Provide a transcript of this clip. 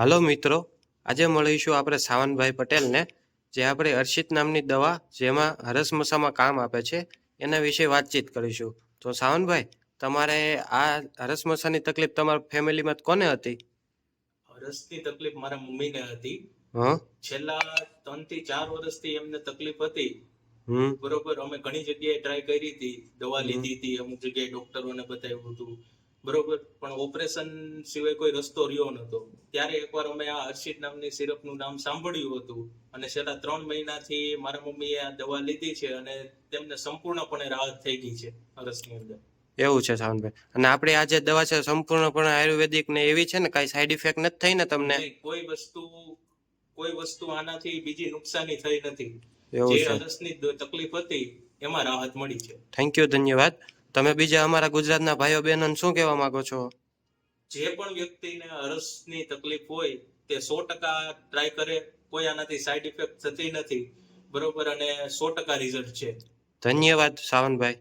હાલો મિત્રો આજે મળીશું આપણે સાવનભાઈ પટેલને જે આપણે અર્શિત નામની દવા જેમાં હરસમસામાં કામ આપે છે એના વિશે વાતચીત કરીશું. તો સાવનભાઈ તમારે આ હરસમસાની તકલીફ તમારા ફેમિલીમાં કોને હતી? હરસની તકલીફ મારા મમ્મીને હતી. હં? છેલ્લા ત્રણથી ચાર વર્ષથી એમને તકલીફ હતી. બરોબર અમે ઘણી જગ્યાએ ટ્રાય કરી હતી દવા લીધી હતી અમુક જગ્યાએ ડોક્ટરોને બતાવ્યું હતું. બરોબર. પણ ઓપરેશન સિવાય કોઈ રસ્તો રહ્યો નતો. ત્યારે એકવાર અમે આ હર્ષિત નામની સિરપનું નામ સાંભળ્યું હતું અને છેલ્લા ત્રણ મહિનાથી મારા મમ્મીએ આ દવા લીધી છે અને તેમને સંપૂર્ણપણે રાહત થઈ ગઈ છે હરસની અંદર. એવું છે સાવનભાઈ. અને આપણી આ જે દવા છે સંપૂર્ણપણે આયુર્વેદિક ને એવી છે ને કઈ સાઈડ ઇફેક્ટ નથી થઈ ને તમને? કોઈ વસ્તુ કોઈ વસ્તુ આનાથી બીજી નુકસાની થઈ નથી. જે હરસની તકલીફ હતી એમાં રાહત મળી છે. થેન્ક યુ ધન્યવાદ. તમે બીજા અમારા ગુજરાતના ભાઈઓ બહેનોને શું કહેવા માંગો છો? જે પણ વ્યક્તિને અરસની તકલીફ હોય તે સો ટકા ટ્રાય કરે. કોઈ આનાથી સાઈડ ઇફેક્ટ થતી નથી. બરોબર અને સો ટકા રિઝલ્ટ છે. ધન્યવાદ સાવનભાઈ.